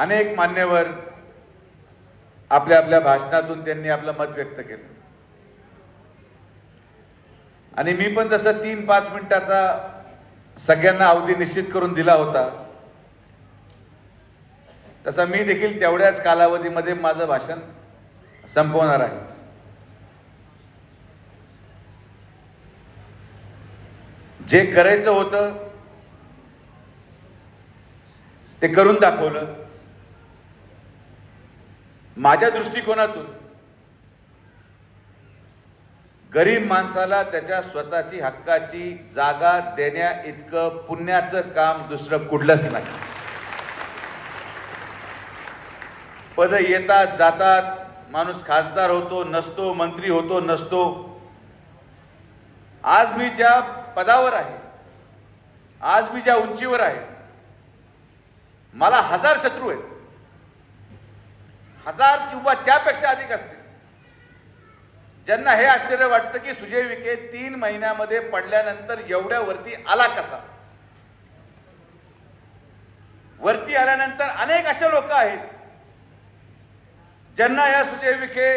अनेक मान्यवर आपल्या आपल्या भाषणातून त्यांनी आपलं मत व्यक्त केलं. आणि मी पण तसं तीन पाच मिनिटाचा सगळ्यांना अवधी निश्चित करून दिला होता तसा मी देखील तेवढ्याच कालावधीमध्ये माझं भाषण संपवणार आहे. जे करायचं होतं ते करून दाखवलं. माझ्या दृष्टिकोनातून गरीब माणसाला त्याच्या स्वतःची हक्काची जागा देण्या इतकं पुण्याचं काम दुसरं कुठलंच नाही. पद येतात जातात माणूस खासदार होतो नसतो मंत्री होतो नसतो. आज मी ज्या पदावर आहे आज मी ज्या उंचीवर आहे मला हजार शत्रू आहेत. हजार किंवा त्यापेक्षा अधिक असतील. ज्यांना हे आश्चर्य वाटतं की सुजय विखे तीन महिन्यामध्ये पडल्यानंतर एवढ्या वरती आला कसा? वरती आल्यानंतर अनेक असे लोक आहेत. ज्यांना या सुजय विखे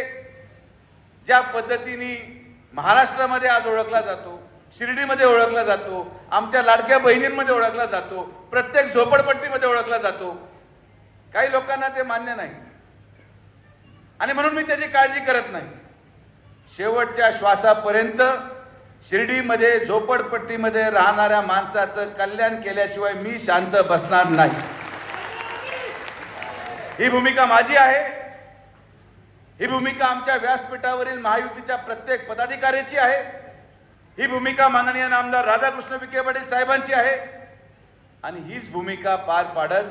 ज्या पद्धतीने महाराष्ट्रामध्ये आज ओळखला जातो शिर्डीमध्ये ओळखला जातो आमच्या लाडक्या बहिणींमध्ये ओळखला जातो प्रत्येक झोपडपट्टीमध्ये ओळखला जातो. काही लोकांना ते मान्य नाही. आणि म्हणून मी त्याची काळजी करत नाही. शेवटच्या श्वासापर्यंत शिर्डीमध्ये झोपडपट्टीमध्ये राहणाऱ्या माणसाचं कल्याण केल्याशिवाय मी शांत बसणार नाही. ही भूमिका माझी आहे. ही भूमिका आमच्या व्यासपीठावरील महायुतीच्या प्रत्येक पदाधिकाऱ्याची आहे. ही भूमिका माननीय नामदार राधाकृष्ण विखे पाटील साहेबांची आहे. आणि हीच भूमिका पार पाडत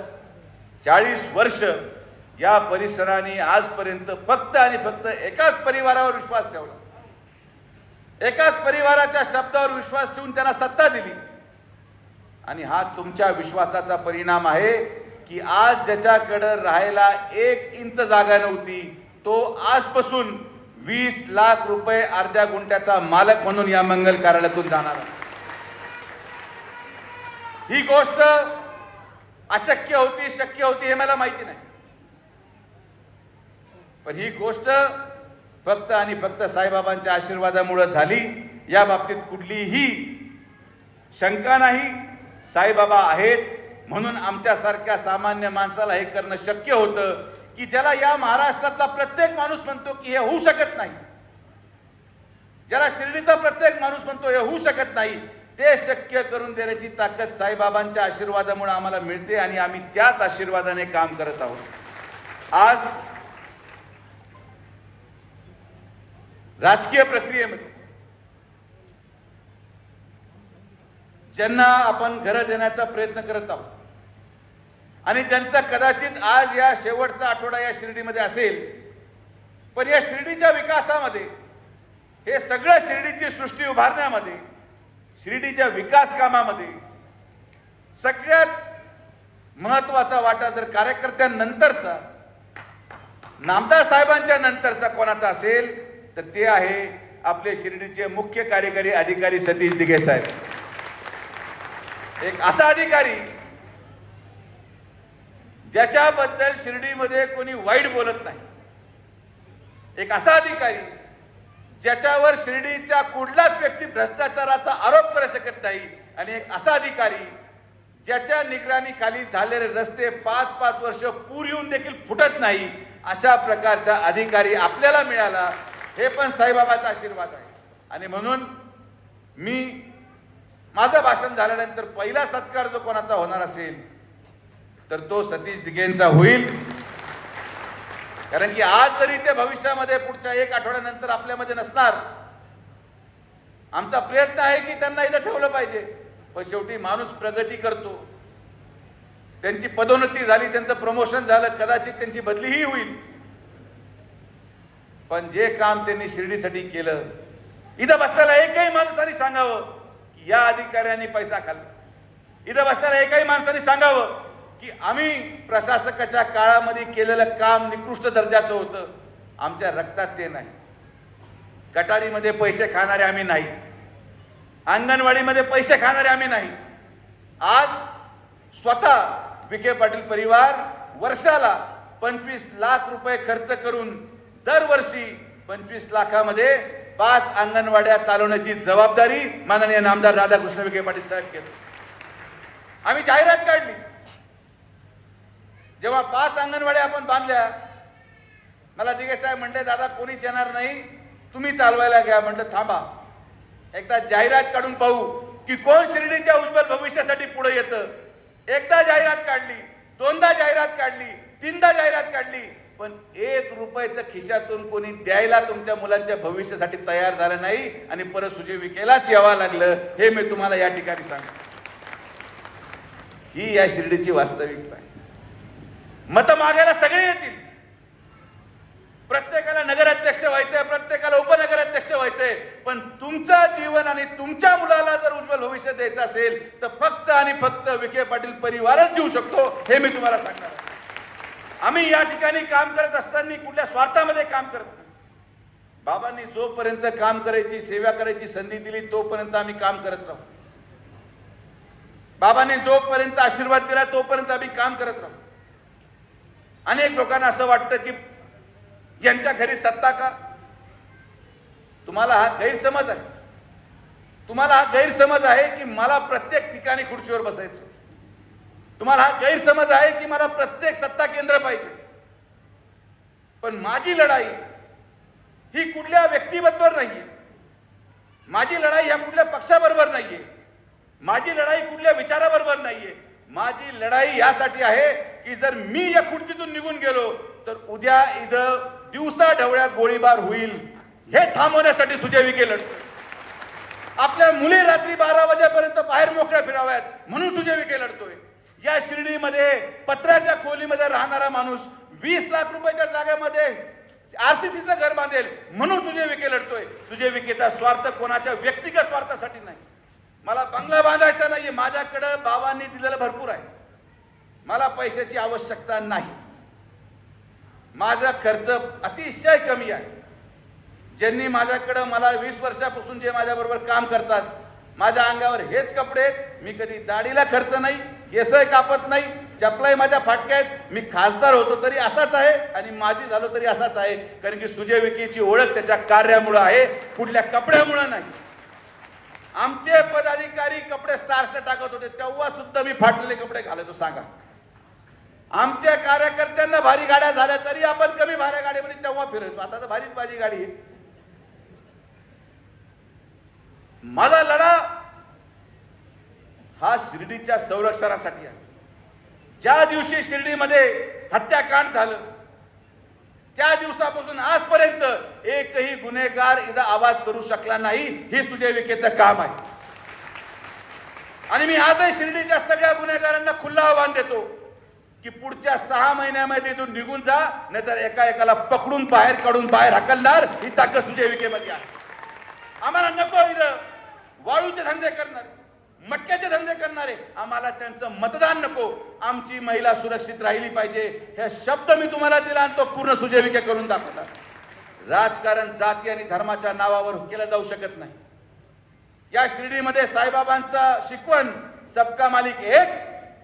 चाळीस वर्ष या परिसराने आजपर्यंत फक्त आणि फक्त एकाच परिवारावर विश्वास ठेवला. एकाच परिवाराच्या शब्दावर विश्वास ठेवून त्यांना सत्ता दिली. आणि हा तुमच्या विश्वासाचा परिणाम आहे की आज ज्याच्याकडं राहायला एक इंच जागा नव्हती तो आजपासून वीस लाख रुपये अर्ध्या गुंट्याचा मालक म्हणून या मंगल कार्यालयातून जाणार ही गोष्ट अशक्य होती शक्य होती हे मला माहिती नाही. पण ही गोष्ट फक्त आणि फक्त साईबाबांच्या आशीर्वादामुळे झाली. या बाबतीत कुठलीही शंका नाही साईबाबा आहेत म्हणून आमच्यासारख्या सामान्य माणसाला हे करणं शक्य होतं की ज्याला या महाराष्ट्रातला प्रत्येक माणूस म्हणतो की हे होऊ शकत नाही. ज्याला शिर्डीचा प्रत्येक माणूस म्हणतो हे होऊ शकत नाही ते शक्य करून देण्याची ताकद साईबाबांच्या आशीर्वादामुळे आम्हाला मिळते आणि आम्ही त्याच आशीर्वादाने काम करत आहोत. आज राजकीय प्रक्रियेमध्ये. ज्यांना आपण घरं देण्याचा प्रयत्न करत आहोत आणि ज्यांचा कदाचित आज या शेवटचा आठवडा या शिर्डीमध्ये असेल पण या शिर्डीच्या विकासामध्ये हे सगळं शिर्डीची सृष्टी उभारण्यामध्ये शिर्डीच्या विकास कामामध्ये सगळ्यात महत्त्वाचा वाटा जर कार्यकर्त्यांनंतरचा नामदार साहेबांच्या नंतरचा कोणाचा असेल तर ते आहे आपले शिर्डीचे मुख्य कार्यकारी अधिकारी सतीश दिघे साहेब. एक असा अधिकारी ज्याच्याबद्दल शिर्डीमध्ये कोणी वाईट बोलत नाही. एक असा अधिकारी ज्याच्यावर शिर्डीच्या कुठलाच व्यक्ती भ्रष्टाचाराचा आरोप करू शकत नाही आणि एक असा अधिकारी ज्याच्या निगराणीखाली झालेले रस्ते पाच पाच वर्ष पूर येऊन देखील फुटत नाही अशा प्रकारचा अधिकारी आपल्याला मिळाला. हे पण साईबाबाचा आशीर्वाद आहे. आणि म्हणून मी माझं भाषण झाल्यानंतर पहिला सत्कार जो कोणाचा होणार असेल तर तो सतीश दिघेंचा होईल. कारण की आज जरी ते भविष्यामध्ये पुढच्या एक आठवड्यानंतर आपल्यामध्ये नसणार आमचा प्रयत्न आहे की त्यांना इथं ठेवलं पाहिजे. पण शेवटी माणूस प्रगती करतो. त्यांची पदोन्नती झाली त्यांचं प्रमोशन झालं कदाचित त्यांची बदलीही होईल. पण जे काम त्यांनी शिर्डीसाठी केलं इथं बसताना एकही माणसाने सांगावं की या अधिकाऱ्यांनी पैसा खाल्ला. इथं बसताना एकही माणसाने सांगावं की आम्ही प्रशासकाच्या काळामध्ये केलेलं काम निकृष्ट दर्जाचं होतं. आमच्या रक्तात ते नाही. गटारीमध्ये पैसे खाणारे आम्ही नाही. अंगणवाडीमध्ये पैसे खाणारे आम्ही नाही. आज स्वतः विखे पाटील परिवार वर्षाला पंचवीस लाख रुपये खर्च करून दरवर्षी पंचवीस लाखामध्ये पाच अंगणवाड्या चालवण्याची जबाबदारी माननीय नामदार राधाकृष्ण विखे पाटील साहेब केलं. आम्ही जाहिरात काढली. जेव्हा पाच अंगणवाड्या आपण बांधल्या मला दिगे साहेब म्हणले दादा कोणीच येणार नाही. तुम्ही चालवायला घ्या. म्हटलं थांबा. एकदा जाहिरात काढून पाहू की कोण शिर्डीच्या उज्ज्वल भविष्यासाठी पुढे येतं. एकदा जाहिरात काढली दोनदा जाहिरात काढली तीनदा जाहिरात काढली. पण एक रुपयाच्या खिशातून कोणी द्यायला तुमच्या मुलांच्या भविष्यासाठी तयार झालं नाही आणि परत सुजय विकेलाच यावं लागलं हे मी तुम्हाला या ठिकाणी सांगतो. ही या शिर्डीची वास्तविकता आहे मत मागायला सगळे येतील. प्रत्येकाला नगराध्यक्ष व्हायचंय प्रत्येकाला उपनगराध्यक्ष व्हायचंय. पण तुमचं जीवन आणि तुमच्या मुलाला जर उज्ज्वल भविष्य द्यायचं असेल तर फक्त आणि फक्त विखे पाटील परिवारच देऊ शकतो हे मी तुम्हाला सांगणार. आम्ही या ठिकाणी काम करत असताना कुठल्या स्वार्थामध्ये काम करत नाही बाबांनी जोपर्यंत काम करायची सेवा करायची संधी दिली तोपर्यंत आम्ही काम करत राहू. बाबांनी जोपर्यंत आशीर्वाद दिला तोपर्यंत आम्ही काम करत राहू. अनेक लोकांना असं वाटतं की यांच्या घरी सत्ता का? तुम्हाला हा गैरसमज आहे. तुम्हाला हा गैरसमज आहे की मला प्रत्येक ठिकाणी खुर्चीवर बसायचं. तुम्हाला हा गैरसमज आहे की मला प्रत्येक सत्ता केंद्र पाहिजे. पण माझी लढाई ही कुठल्या व्यक्तीबरोबर नाहीये. माझी लढाई ह्या कुठल्या पक्षाबरोबर नाहीये. माझी लढाई कुठल्या विचाराबरोबर नाहीये. माझी लढाई यासाठी आहे की जर मी या खुर्चीतून निघून गेलो तर उद्या इथं दिवसा ढवळ्यात गोळीबार होईल. हे थांबवण्यासाठी सुजय विखे लढतो. आपल्या मुली रात्री बारा वाजेपर्यंत बाहेर मोकळ्या फिराव्यात म्हणून सुजय विखे लढतोय. या शिर्डीमध्ये पत्र्याच्या खोलीमध्ये राहणारा माणूस वीस लाख रुपयाच्या जागेमध्ये आरसीसीचं घर बांधेल. म्हणून तुझे विके लढतोय. तुझे विकेचा स्वार्थ कोणाच्या व्यक्तिगत स्वार्थासाठी नाही. मला बंगला बांधायचा नाही माझ्याकडं बाबांनी दिलेलं भरपूर आहे. मला पैशाची आवश्यकता नाही. माझा खर्च अतिशय कमी आहे. ज्यांनी माझ्याकडं मला वीस वर्षापासून जे माझ्याबरोबर काम करतात माझ्या अंगावर हेच कपडे मी कधी दाढीला खर्च नाही केसही कापत नाही चपलाही माझ्या फाटक्या आहेत मी खासदार होतो तरी असाच आहे आणि माझी झालो तरी असाच आहे. कारण की सुजय विखेची ओळख त्याच्या कार्यामुळं आहे कुठल्या कपड्यामुळं नाही. आमचे पदाधिकारी कपडे स्टार्सला टाकत होते तेव्हा सुद्धा मी फाटलेले कपडे घालतो सांगा. आमच्या कार्यकर्त्यांना भारी गाड्या झाल्या तरी आपण कमी भाऱ्या गाडीमध्ये म्हणजे तेव्हा फिरायचो. आता तर भारीच भाजी गाडी आहे. माझा लढा हा शिर्डीच्या संरक्षणासाठी आहे ज्या दिवशी शिर्डीमध्ये हत्याकांड झालं त्या दिवसापासून आजपर्यंत एकही गुन्हेगार इथं आवाज करू शकला नाही हे सुजय विखेचं काम आहे. आणि मी आजही शिर्डीच्या सगळ्या गुन्हेगारांना खुल्ला आव्हान देतो की पुढच्या सहा महिन्यामध्ये इथून निघून जा नाहीतर एका एकाला पकडून बाहेर काढून बाहेर हकलणार ही ताकद सुजय विखेमध्ये आहे. आम्हाला नको इथं वाळूचे धंदे करणार. मटक्याचे धंदे करणारे आम्हाला त्यांचं मतदान नको. आमची महिला सुरक्षित राहिली पाहिजे. हे शब्द मी तुम्हाला दिला आणि तो पूर्ण सुजीविका करून दाखवला. राजकारण जाती आणि धर्माच्या नावावर केलं जाऊ शकत नाही. या शिर्डीमध्ये साईबाबांचा शिकवण सबका मालिक एक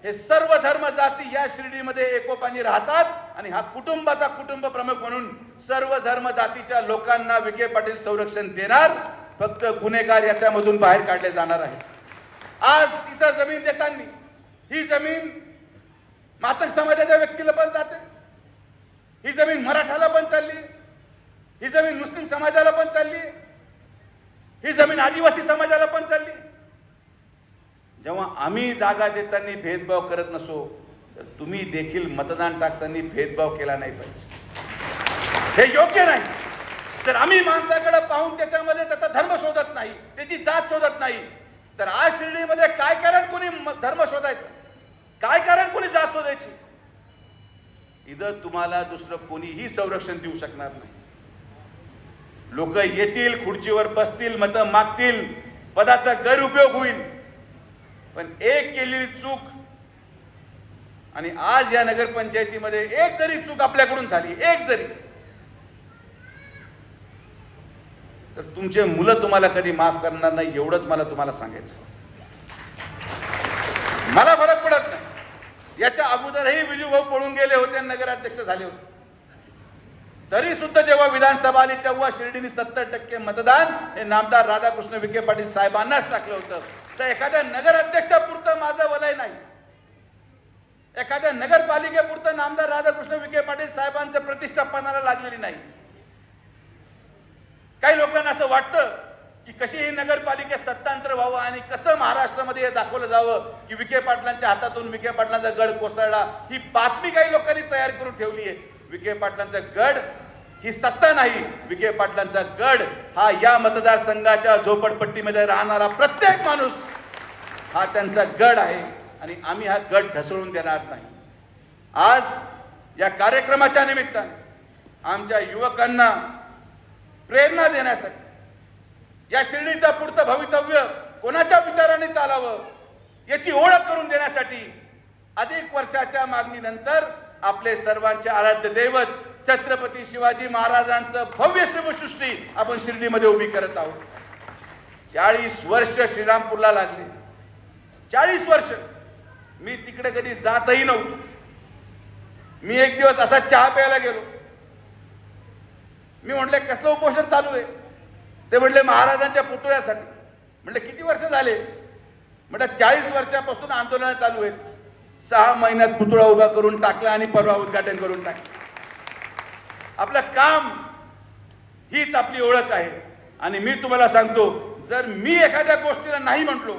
हे सर्व धर्म जाती या शिर्डीमध्ये एकोपानी राहतात आणि हा कुटुंबाचा कुटुंब प्रमुख म्हणून सर्व धर्म जातीच्या लोकांना विखे पाटील संरक्षण देणार. फक्त गुन्हेगार याच्यामधून बाहेर काढले जाणार आहे आज इथं जमीन देताना ही जमीन मातक समाजाच्या व्यक्तीला पण जाते. ही जमीन मराठाला पण चालली ही जमीन मुस्लिम समाजाला पण चालली ही जमीन आदिवासी समाजाला पण चालली जेव्हा आम्ही जागा देताना भेदभाव करत नसो तर तुम्ही देखील मतदान टाकताना भेदभाव केला नाही पाहिजे. हे योग्य नाही. तर आम्ही माणसाकडे पाहून त्याच्यामध्ये त्याचा धर्म शोधत नाही त्याची जात शोधत नाही तर आज शिर्डीमध्ये काय कारण कोणी धर्म शोधायचं? काय कारण कोणी जात शोधायची? इथं तुम्हाला दुसरं कोणीही संरक्षण देऊ शकणार नाही. लोक येतील खुर्चीवर बसतील मत मागतील पदाचा गैरउपयोग होईल. पण एक केलेली चूक आणि आज या नगरपंचायतीमध्ये एक जरी चूक आपल्याकडून झाली एक जरी तर तुमचे मुलं तुम्हाला कधी माफ करणार नाही एवढंच मला तुम्हाला सांगायचं. मला फरक पडत नाही. याच्या अगोदरही विजूभाऊ पळून गेले होते आणि नगराध्यक्ष झाले होते. तरी सुद्धा जेव्हा विधानसभा आली तेव्हा शिर्डीने सत्तर टक्के मतदान हे नामदार राधाकृष्ण विखे पाटील साहेबांनाच टाकलं होतं. तर एखाद्या नगराध्यक्षापुरतं माझं वलय नाही. एखाद्या नगरपालिकेपुरतं नामदार राधाकृष्ण विखे पाटील साहेबांचं प्रतिष्ठापनाला लागलेली नाही. काही लोकांना असं वाटतं की कशी ही नगरपालिकेत सत्तांतर व्हावं आणि कसं महाराष्ट्रामध्ये हे दाखवलं जावं की विखे पाटलांच्या हातातून विखे पाटलांचा गड कोसळला. ही बातमी काही लोकांनी तयार करून ठेवली आहे. विखे पाटलांचा गड ही सत्ता नाही. विखे पाटलांचा गड हा या मतदारसंघाच्या झोपडपट्टीमध्ये राहणारा प्रत्येक माणूस हा त्यांचा गड आहे आणि आम्ही हा गड ढसळून देणार नाही. आज या कार्यक्रमाच्या निमित्ताने आमच्या युवकांना प्रेरणा देण्यासाठी. या शिर्डीचा पुढचं भवितव्य कोणाच्या विचाराने चालावं याची ओळख करून देण्यासाठी अधिक वर्षाच्या मागणीनंतर आपले सर्वांचे आराध्य दैवत छत्रपती शिवाजी महाराजांचं भव्य शिवसृष्टी आपण शिर्डीमध्ये उभी करत आहोत. चाळीस वर्ष श्रीरामपूरला लागले. चाळीस वर्ष. मी तिकडे कधी जातही नव्हतो. मी एक दिवस असा चहा प्यायला गेलो. मी म्हटले कसलं उपोषण चालू आहे? ते म्हटले महाराजांच्या पुतळ्यासाठी. म्हटलं किती वर्ष झाले? म्हटलं चाळीस वर्षापासून आंदोलन चालू आहेत. सहा महिन्यात पुतळा उभा करून टाकला आणि परवा उद्घाटन करून टाकलं. आपलं काम हीच आपली ओळख आहे. आणि मी तुम्हाला सांगतो जर मी एखाद्या गोष्टीला नाही म्हटलो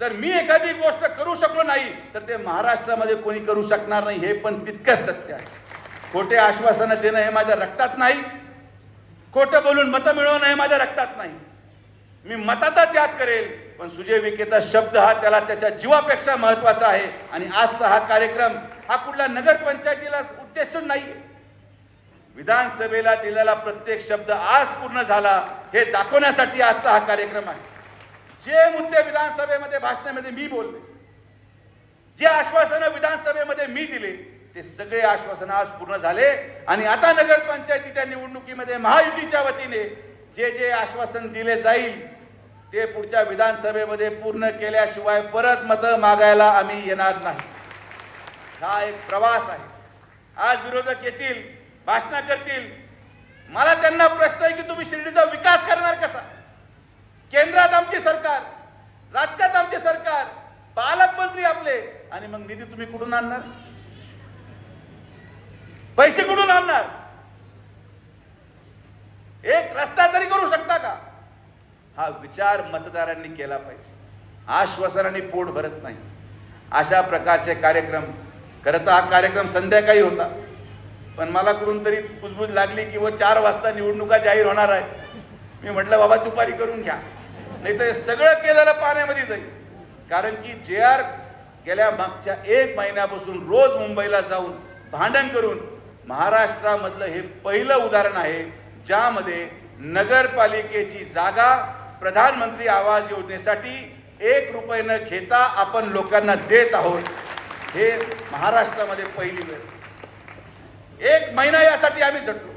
जर मी एखादी गोष्ट करू शकलो नाही तर ते महाराष्ट्रामध्ये कोणी करू शकणार नाही हे पण तितकंच सत्य आहे. खोटे आश्वासनं देणं हे माझ्या रक्तात नाही. खोटं बोलून मतं मिळवणं हे माझ्या रक्तात नाही. मी मताचा त्याग करेल पण सुजय विखेचा शब्द हा त्याला त्याच्या जीवापेक्षा महत्त्वाचा आहे. आणि आजचा हा कार्यक्रम हा कुठल्या नगरपंचायतीला उद्देशून नाही. विधानसभेला दिलेला प्रत्येक शब्द आज पूर्ण झाला हे दाखवण्यासाठी आजचा हा कार्यक्रम आहे. जे मुद्दे विधानसभेमध्ये भाषणामध्ये मी बोलले जे आश्वासनं विधानसभेमध्ये मी दिले ते सगळे आश्वासन आज पूर्ण झाले. आणि आता नगरपंचायतीच्या निवडणुकीमध्ये महायुतीच्या वतीने जे जे आश्वासन दिले जाईल ते पुढच्या विधानसभेमध्ये पूर्ण केल्याशिवाय परत मतं मागायला आम्ही येणार नाही. हा एक प्रवास आहे. आज विरोधक येतील भाषणं करतील मला त्यांना प्रश्न आहे की तुम्ही शिर्डीचा विकास करणार कसा? केंद्रात आमचे सरकार राज्यात आमचे सरकार पालकमंत्री आपले आणि मग निधी तुम्ही कुठून आणणार? पैसे कुठून आणणार? एक रस्ता तरी करू शकता का? हा विचार मतदारांनी केला पाहिजे. आश्वासनाने पोट भरत नाही. अशा प्रकारचे कार्यक्रम खरं तर हा कार्यक्रम संध्याकाळी होता. पण मला कुठून तरी कुजबुज लागली की व चार वाजता निवडणुका जाहीर होणार आहे मी म्हटलं बाबा दुपारी करून घ्या. नाही तर सगळं केलेलं पाण्यामध्ये जाईल. कारण की जे आर गेल्या मागच्या एक महिन्यापासून रोज मुंबईला जाऊन भांडण करून महाराष्ट्रामधलं हे पहिलं उदाहरण आहे ज्यामध्ये नगरपालिकेची जागा प्रधानमंत्री आवास योजनेसाठी एक रुपये न घेता आपण लोकांना देत आहोत. हे महाराष्ट्रामध्ये पहिली वेळ. एक महिना यासाठी आम्ही झटलो.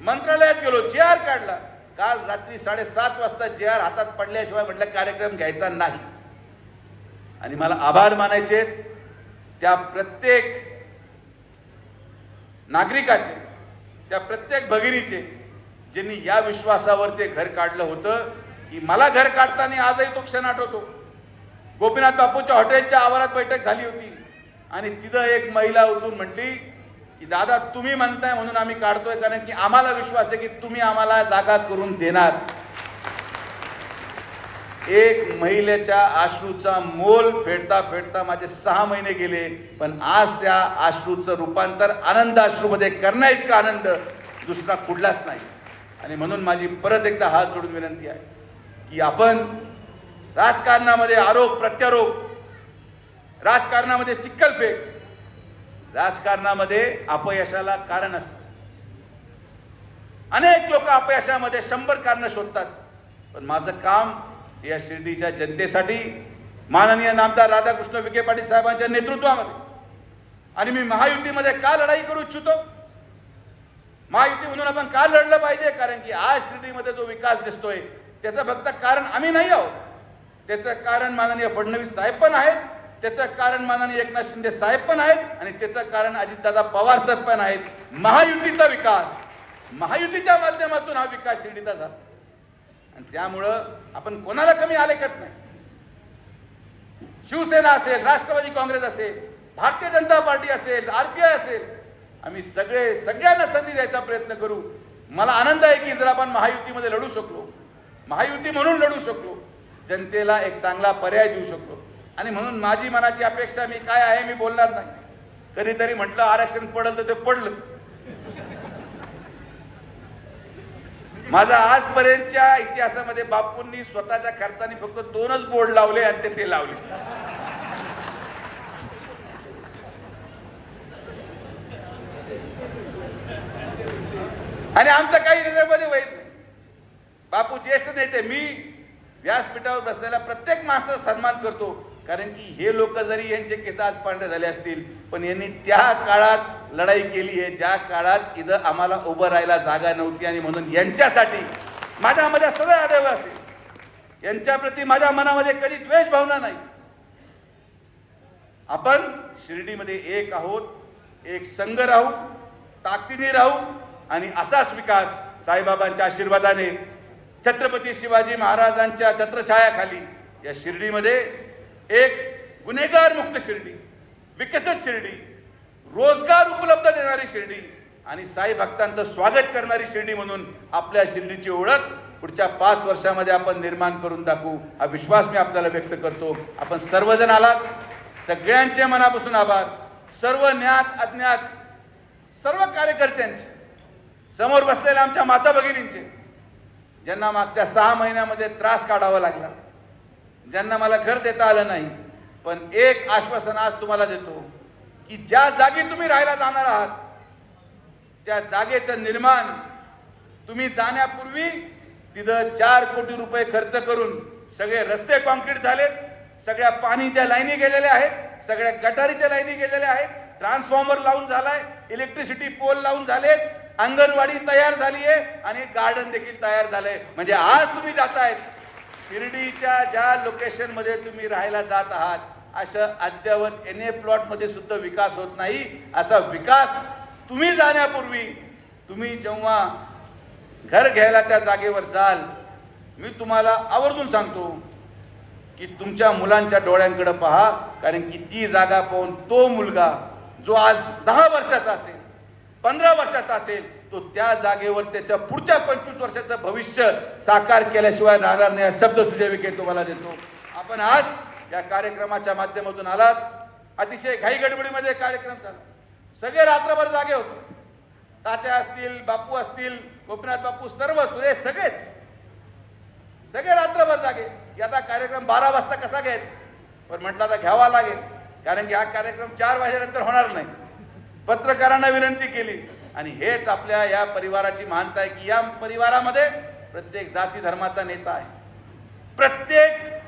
मंत्रालयात गेलो जे आर काढला. काल रात्री साडेसात वाजता जे आर हातात पडल्याशिवाय म्हटलं कार्यक्रम घ्यायचा नाही. आणि मला आभार मानायचे त्या प्रत्येक नागरिकाचे त्या प्रत्येक भगिनीचे ज्यांनी या विश्वासावर ते घर काढलं होतं की मला घर काढताना आजही तो क्षण आठवतो. गोपीनाथ बापूच्या हॉटेलच्या आवारात बैठक झाली होती. आणि तिथं एक महिला उठून म्हटली की दादा तुम्ही म्हणताय म्हणून आम्ही काढतोय कारण की आम्हाला विश्वास आहे की तुम्ही आम्हाला जागा करून देणार. एक महिलेच्या आश्रूचा मोल फेडता फेडता माझे सहा महिने गेले पण आज त्या आश्रूचं रूपांतर आनंद आश्रूमध्ये करण्या इतका आनंद दुसरा कुठलाच नाही. आणि म्हणून माझी परत एकदा हात जोडून विनंती आहे की आपण राजकारणामध्ये आरोप प्रत्यारोप राजकारणामध्ये चिक्कलफेक राजकारणामध्ये अपयशाला कारण असतं. अनेक लोक अपयशामध्ये शंभर कारण शोधतात पण माझं काम या शिर्डीच्या जनतेसाठी माननीय नामदार राधाकृष्ण विखे पाटील साहेबांच्या नेतृत्वामध्ये आणि मी महायुतीमध्ये का लढाई करू इच्छितो? महायुती म्हणून आपण का लढलं पाहिजे? कारण की आज शिर्डीमध्ये जो विकास दिसतोय त्याचं फक्त कारण आम्ही नाही आहोत. त्याचं कारण माननीय फडणवीस साहेब पण आहेत त्याचं कारण माननीय एकनाथ शिंदे साहेब पण आहेत आणि त्याचं कारण अजितदादा पवार साहेब पण आहेत. महायुतीचा विकास महायुतीच्या माध्यमातून हा विकास शिर्डीचा झाला. आणि त्यामुळं आपण कोणाला कमी आलेखत नाही. शिवसेना असेल राष्ट्रवादी काँग्रेस असेल भारतीय जनता पार्टी असेल आरपीआय असेल आम्ही सगळे सगळ्यांना संधी द्यायचा प्रयत्न करू. मला आनंद आहे की जर आपण महायुतीमध्ये लढू शकलो महायुती म्हणून लढू शकलो जनतेला एक चांगला पर्याय देऊ शकलो. आणि म्हणून माझी मनाची अपेक्षा मी काय आहे मी बोलणार नाही. कधीतरी म्हटलं आरक्षण पडलं तर ते पडलं. माझा आजपर्यंतच्या इतिहासामध्ये बापूंनी स्वतःच्या खर्चाने फक्त दोनच बोर्ड लावले आणि ते ते लावले. आणि आमचं काही त्याच्यामध्ये वैध नाही बापू ज्येष्ठ नेते मी व्यासपीठावर बसलेल्या प्रत्येक माणसाचा सन्मान करतो. कारण की हे लोक जरी यांचे केस आज पांढरे झाले असतील पण यांनी त्या काळात लढाई केली आहे ज्या काळात इथं आम्हाला उभं राहायला जागा नव्हती आणि म्हणून यांच्यासाठी माझ्यामध्ये सगळं आदर असेल यांच्याप्रती माझ्या मनामध्ये कधी द्वेष भावना नाही. आपण शिर्डीमध्ये एक आहोत एक संघ राहू ताकदीने राहू आणि असाच विकास साईबाबांच्या आशीर्वादाने छत्रपती शिवाजी महाराजांच्या छत्रछायाखाली या शिर्डीमध्ये एक गुन्हेगार मुक्त शिर्डी विकसित शिर्डी रोजगार उपलब्ध देणारी शिर्डी आणि साई भक्तांचं स्वागत करणारी शिर्डी म्हणून आपल्या शिर्डीची ओळख पुढच्या पाच वर्षामध्ये आपण निर्माण करून दाखवू हा विश्वास मी आपल्याला व्यक्त करतो. आपण सर्वजण आलात. सगळ्यांचे मनापासून आभार. सर्व ज्ञात अज्ञात सर्व कार्यकर्त्यांचे समोर बसलेल्या आमच्या माता भगिनींचे ज्यांना मागच्या सहा महिन्यामध्ये त्रास काढावा लागला. ज्यांना मला घर देता आलं नाही पण एक आश्वासन आज तुम्हाला देतो की ज्या जागी तुम्ही राहायला जाणार आहात त्या जागेचं निर्माण तुम्ही जाण्यापूर्वी तिथं चार कोटी रुपये खर्च करून सगळे रस्ते कॉन्क्रीट झालेत सगळ्या पाणीच्या लाईनी गेलेल्या आहेत सगळ्या गटारीच्या लाईनी गेलेल्या आहेत ट्रान्सफॉर्मर लावून झालाय इलेक्ट्रिसिटी पोल लावून झालेत अंगणवाडी तयार झाली आहे आणि गार्डन देखील तयार झालंय. म्हणजे आज तुम्ही जातायत. शिर्डीच्या ज्या लोकेशनमध्ये तुम्ही राहायला जात आहात असं अद्ययावत एन ए प्लॉटमध्ये सुद्धा विकास होत नाही. असा विकास तुम्ही जाण्यापूर्वी तुम्ही जेव्हा घर घ्यायला त्या जागेवर जाल मी तुम्हाला आवर्जून सांगतो की तुमच्या मुलांच्या डोळ्यांकडे पहा कारण की ती जागा पाहून तो मुलगा जो आज दहा वर्षाचा असेल पंधरा वर्षाचा असेल तो त्या जागेवर त्याच्या पुढच्या पंचवीस वर्षाचं भविष्य साकार केल्याशिवाय राहणार नाही. शब्द सुजय विखे तुम्हाला देतो. आपण आज या कार्यक्रमाच्या माध्यमातून आलात. अतिशय घाई गडबडीमध्ये कार्यक्रम झाला. सगळे रात्रभर जागे होते. तात्या असतील बापू असतील गोपीनाथ बापू सर्व सुरेश सगळेच. सगळे रात्रभर जागे. आता कार्यक्रम बारा वाजता कसा घ्यायचा? पण म्हटलं आता घ्यावा लागेल. कारण की हा कार्यक्रम चार वाजेनंतर होणार नाही. पत्रकारांना विनंती केली. आणि हेच आपल्या या परिवाराची मानता आहे की या परिवारामध्ये प्रत्येक जाती धर्माचा नेता आहे. प्रत्येक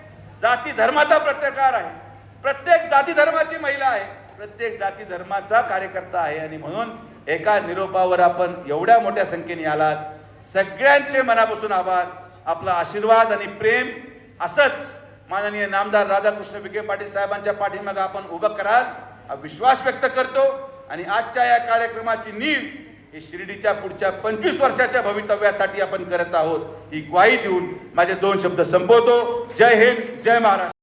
जाती धर्माचा पत्रकार आहे. प्रत्येक जाती धर्माची महिला आहे. प्रत्येक जाती धर्माचा कार्यकर्ता आहे. आणि म्हणून एका निरोपावर आपण एवढ्या मोठ्या संख्येने आलात. सगळ्यांचे मनापासून आभार. आपला आशीर्वाद आणि प्रेम असंच माननीय नामदार राधाकृष्ण विखे पाटील साहेबांच्या पाठीमागे आपण उभं कराल. हा विश्वास व्यक्त करतो. आणि आजच्या या कार्यक्रमाची नीव ही शिर्डीच्या पुढच्या पंचवीस वर्षाच्या भवितव्यासाठी आपण करत आहोत. ही ग्वाही देऊन माझे दोन शब्द संपवतो. जय हिंद जय महाराष्ट्र.